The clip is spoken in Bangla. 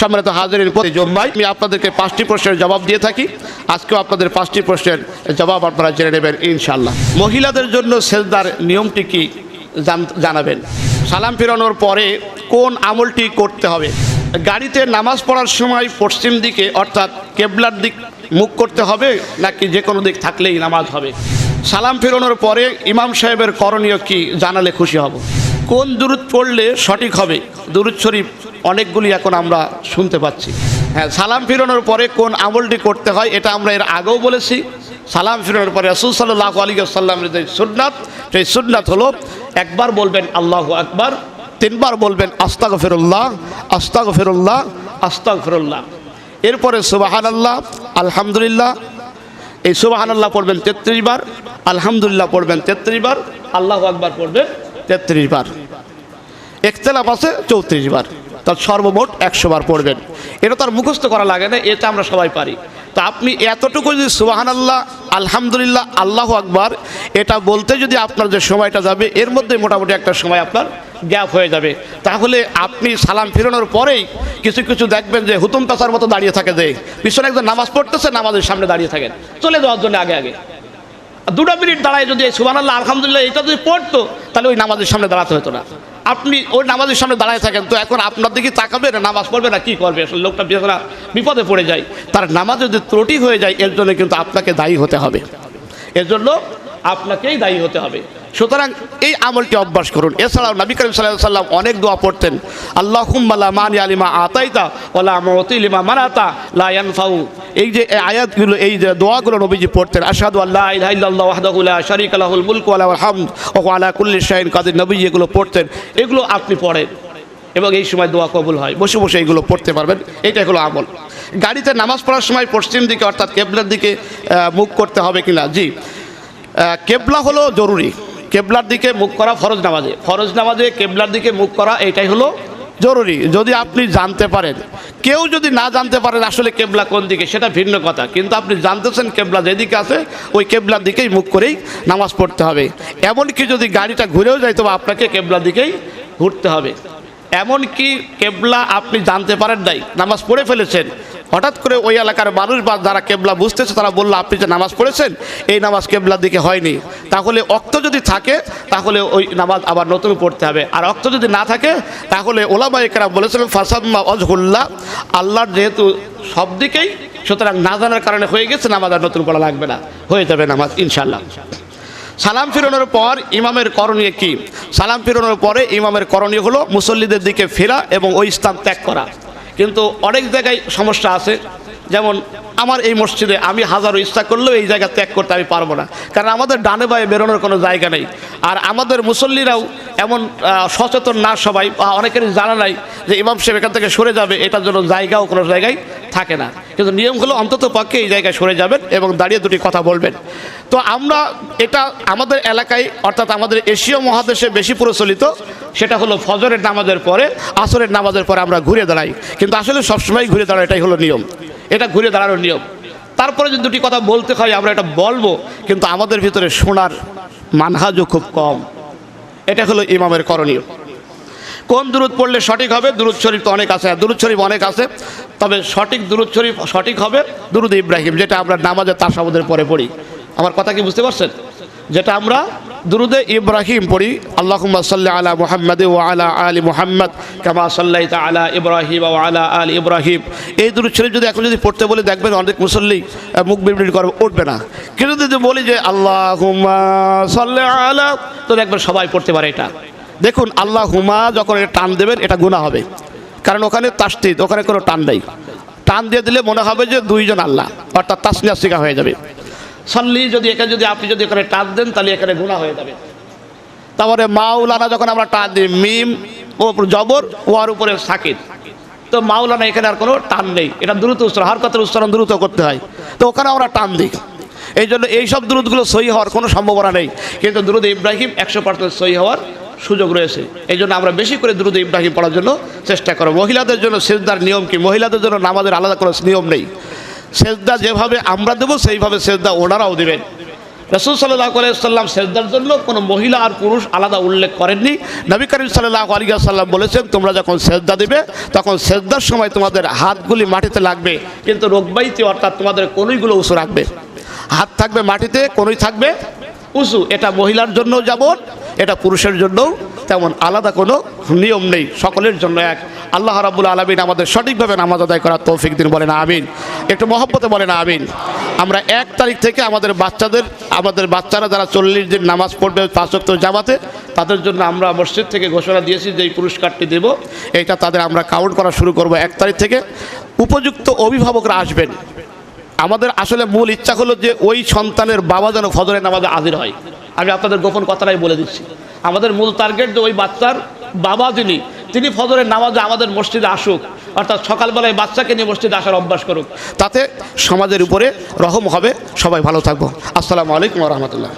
সম্মানিত হাজারের প্রতি জম্মাই আমি আপনাদেরকে পাঁচটি প্রশ্নের জবাব দিয়ে থাকি। আজকেও আপনাদের পাঁচটি প্রশ্নের জবাব আপনারা জেনে নেবেন ইনশাল্লাহ মহিলাদের জন্য সেজদার নিয়মটি কি জানাবেন। সালাম ফেরানোর পরে কোন আমলটি করতে হবে? গাড়িতে নামাজ পড়ার সময় পশ্চিম দিকে, অর্থাৎ কেবলার দিক মুখ করতে হবে, নাকি যে কোনো দিক থাকলেই নামাজ হবে? সালাম ফেরানোর পরে ইমাম সাহেবের করণীয় কি জানালে খুশি হব? কোন দূরত পড়লে সঠিক হবে? দুরুদ শরীফ, অনেকগুলি এখন আমরা শুনতে পাচ্ছি। হ্যাঁ সালাম ফিরানোর পরে কোন আমলটি করতে হয় এটা আমরা এর আগেও বলেছি। সালাম ফিরানোর পরে রসুল সাল্লাহ আলী সাল্লামের যে সুন্নাত, সেই সুন্নাত হলো একবার বলবেন আল্লাহ আকবার, তিনবার বলবেন আস্তাগ ফিরুল্লাহ আস্তাগ ফিরুল্লাহ আস্তাগ ফিরুল্লাহ এরপরে সুবাহান আল্লাহ আলহামদুলিল্লাহ, এই সুবাহান আল্লাহ পড়বেন তেত্রিশ বার, আলহামদুলিল্লাহ পড়বেন তেত্রিশ বার, আল্লাহ আকবার পড়বেন তেত্রিশ বার। একতেলাপ আছে, চৌত্রিশ বার। তার সর্বমোট একশো বার পড়বেন। এটা তার মুখস্থ করা লাগে না, এটা আমরা সবাই পারি। তো আপনি এতটুকু যদি সুবাহান আল্লাহ আলহামদুলিল্লাহ, আল্লাহ আকবার, এটা বলতে যদি আপনার যে সময়টা যাবে, এর মধ্যে মোটামুটি একটা সময় আপনার গ্যাপ হয়ে যাবে। তাহলে আপনি সালাম ফিরানোর পরেই কিছু কিছু দেখবেন যে হুতুম পেশার মতো দাঁড়িয়ে থাকে যে, পিছনে একজন নামাজ পড়তেছে, নামাজের সামনে দাঁড়িয়ে থাকেন। চলে যাওয়ার জন্য আগে আগে। দুটো মিনিট দাঁড়ায় যদি সুবান আল্লাহ আলহামদুলিল্লাহ, এটা যদি পড়তো, তাহলে ওই নামাজের সামনে দাঁড়াতে হতো না। আপনি ওই নামাজের সামনে দাঁড়ায় থাকেন, তো এখন আপনার দিকে তাকাবে না, নামাজ পড়বে না, কি করবে? আসলে লোকটা বেচারা বিপদে পড়ে যায়। তার নামাজ যদি ত্রুটি হয়ে যায়, এর জন্য কিন্তু আপনাকে দায়ী হতে হবে। এর জন্য আপনাকেই দায়ী হতে হবে। সুতরাং এই আমলটি অভ্যাস করুন। এছাড়াও নবী করিম সাল্লাহ সাল্লাম অনেক দোয়া পড়তেন আল্লাহ হুম্মাল্লা মানি আলিমা আতাইতা ওলা মতিলিমা মারাতা লা ইয়ানফাউ। এই যে আয়াতগুলো, এই যে দোয়াগুলো নবীজি পড়তেন, আশহাদু আল্লাহ ইলাহা শারীকা লাহুল মুলকু লাহুল হামদ আলা কুল্লি শাইইন কাদির। নবীজি এগুলো পড়তেন, এগুলো আপনি পড়েন এবং এই সময় দোয়া কবুল হয়। বসে বসে এইগুলো পড়তে পারবেন এইটা হলো আমল। গাড়িতে নামাজ পড়ার সময় পশ্চিম দিকে অর্থাৎ কেবলার দিকে মুখ করতে হবে কিনা? জি। কেবলা হলো জরুরি। কেবলার দিকে মুখ করা ফরজ নামাজে। ফরজ নামাজে কেবলার দিকে মুখ করা, এটাই হলো জরুরি, যদি আপনি জানতে পারেন। কেউ যদি না জানতে পারেন আসলে কেবলা কোন দিকে, সেটা ভিন্ন কথা। কিন্তু আপনি জানতেছেন কেবলা যেদিকে আছে, ওই কেবলার দিকেই মুখ করেই নামাজ পড়তে হবে। এমনকি যদি গাড়িটা ঘুরেও যায়, তবে আপনাকে কেবলার দিকেই ঘুরতে হবে। এমনকি কেবলা আপনি জানতে পারেন নাই, নামাজ পড়ে ফেলেছেন হঠাৎ করে ওই এলাকার মানুষ বা যারা কেবলা বুঝতেছে, তারা বলল, আপনি যে নামাজ পড়েছেন, এই নামাজ কেবলার দিকে হয়নি। তাহলে অক্ত যদি থাকে, তাহলে ওই নামাজ আবার নতুন পড়তে হবে। আর অক্ত যদি না থাকে, তাহলে ওলামা একরাম বলেছিলেন ফাসাদমা অজহুল্লাহ আল্লাহর যেহেতু সব দিকেই, সুতরাং না জানার কারণে হয়ে গেছে, নামাজ আর নতুন পড়া লাগবে না। হয়ে যাবে নামাজ ইনশাল্লাহ সালাম ফিরানোর পর ইমামের করণীয় কি? সালাম ফিরানোর পরে ইমামের করণীয় হলো, মুসল্লিদের দিকে ফেরা এবং ওই স্থান ত্যাগ করা। কিন্তু অনেক জায়গায় সমস্যা আছে। যেমন আমার এই মসজিদে আমি হাজারো ইচ্ছা করলেও এই জায়গা ত্যাগ করতে আমি পারব না। কারণ আমাদের ডানে বায়ে বেরোনোর কোনো জায়গা নেই। আর আমাদের মুসল্লিরাও এমন সচেতন না সবাই, বা অনেকেরই জানা নাই যে ইমাম সাহেব এখান থেকে সরে যাবে, এটার জন্য জায়গাও কোনো জায়গায় থাকে না। কিন্তু নিয়ম হলো অন্তত পক্ষে এই জায়গায় সরে যাবেন এবং দাঁড়িয়ে দুটি কথা বলবেন। তো আমরা এটা আমাদের এলাকায়, অর্থাৎ আমাদের এশীয় মহাদেশে বেশি প্রচলিত। সেটা হলো ফজরের নামাজের পরে, আসরের নামাজের পরে আমরা ঘুরে দাঁড়াই। কিন্তু আসলে সবসময় ঘুরে দাঁড়ানো এটাই হলো নিয়ম। এটা ঘুরে দাঁড়ানোর নিয়ম। তারপরে যদি দুটি কথা বলতে হয়, আমরা এটা বলব, কিন্তু আমাদের ভিতরে শোনার মানহাজও খুব কম। এটা হলো ইমামের করণীয়। কোন দুরুদ পড়লে সঠিক হবে? দুরুদ শরীফ তো অনেক আছে। দুরুদ শরীফ অনেক আছে। তবে সঠিক দুরুদ শরীফ সঠিক হবে দুরুদ ইব্রাহিম, যেটা আমরা নামাজের তার সামুদের পরে পড়ি। আমার কথা কি বুঝতে পারছেন? যেটা আমরা দুরুদে ইব্রাহিম পড়ি আল্লাহ সাল্লাহ আলা মুহাম্মদ ও আলা আলী মুহাম্মদ কামা সাল্লাহ আলা ইব্রাহিম ও আলা আল ইব্রাহিম। এই দুরুদ শরীফ যদি এখন যদি পড়তে বলে, দেখবেন অনেক মুসল্লি মুখ বিবৃতি করে উঠবে না। কিন্তু যদি বলি যে আল্লাহ আলা তো দেখবেন সবাই পড়তে পারে এটা। দেখুন আল্লাহ হুমা যখন এটা টান দেবেন, এটা গুণা হবে। কারণ ওখানে তাস্তিদ ওখানে কোনো টান নেই। টান দিয়ে দিলে মনে হবে যে, দুইজন আল্লাহ, অর্থাৎ তাসনিয়া শিকা হয়ে যাবে। সল্লি যদি এখানে যদি আপনি যদি এখানে টান দেন, তাহলে এখানে গুণা হয়ে যাবে। তারপরে মাওলানা যখন আমরা টান দিই, মিম ও জবর ওয়ার উপরে সাকিদ তো মাওলানা এখানে আর কোনো টান নেই। এটা দ্রুত উচ্চারণ হার কথার উচ্চারণ দ্রুত করতে হয়। তো ওখানে আমরা টান দিই। এই জন্য এইসব দ্রুতগুলো সই হওয়ার কোনো সম্ভাবনা নেই। কিন্তু দ্রুত ইব্রাহিম একশো পার্সেন্ট সই হওয়ার সুযোগ রয়েছে। এই জন্য আমরা বেশি করে দ্রুত ইব্রাহিম পড়ার জন্য চেষ্টা করব। মহিলাদের জন্য সেজদার নিয়ম কি? মহিলাদের জন্য নামাজের আলাদা কোনো নিয়ম নেই। সেজদা যেভাবে আমরা দেবো, সেইভাবে সেজদা ওনারাও দেবেন। রসুল সাল্লাহ আলাইসাল্লাম সেজদার জন্য কোনো মহিলা আর পুরুষ আলাদা উল্লেখ করেননি। নবী করিম সাল্লাহ আলী সাল্লাম বলেছেন, তোমরা যখন সেজদা দেবে, তখন সেজদার সময় তোমাদের হাতগুলি মাটিতে লাগবে। কিন্তু রোগবাইতে অর্থাৎ তোমাদের কনুইগুলো উঁচু রাখবে। হাত থাকবে মাটিতে, কনুই থাকবে। উঁচু, এটা মহিলার জন্যও যেমন, এটা পুরুষের জন্যও তেমন আলাদা কোনো নিয়ম নেই। সকলের জন্য এক। আল্লাহ রাবুল আলমিন আমাদের সঠিকভাবে নামাজ আদায় করার তৌফিক দিন, বলেন আমিন। একটু মহব্বতে বলেন আমিন। আমরা এক তারিখ থেকে আমাদের বাচ্চাদের, আমাদের বাচ্চারা যারা চল্লিশ দিন নামাজ পড়বে পাঁচক্ত জামাতে, তাদের জন্য আমরা মসজিদ থেকে ঘোষণা দিয়েছি যে এই পুরস্কারটি দেব। এটা তাদের আমরা কাউন্ট করা শুরু করব এক তারিখ থেকে। উপযুক্ত অভিভাবকরা আসবেন। আমাদের আসলে মূল ইচ্ছা হলো যে ওই সন্তানের বাবা যেন ফজরের নামাজে হাজির হয়। আমি আপনাদের গোপন কথাটাই বলে দিচ্ছি। আমাদের মূল টার্গেট যে ওই বাচ্চার বাবা যিনি তিনি ফজরের নামাজে আমাদের মসজিদে আসুক, অর্থাৎ সকালবেলায় বাচ্চাকে নিয়ে মসজিদে আসার অভ্যাস করুক। তাতে সমাজের উপরে রহম হবে। সবাই ভালো থাকব। আসসালামু আলাইকুম রহমতুল্লাহ।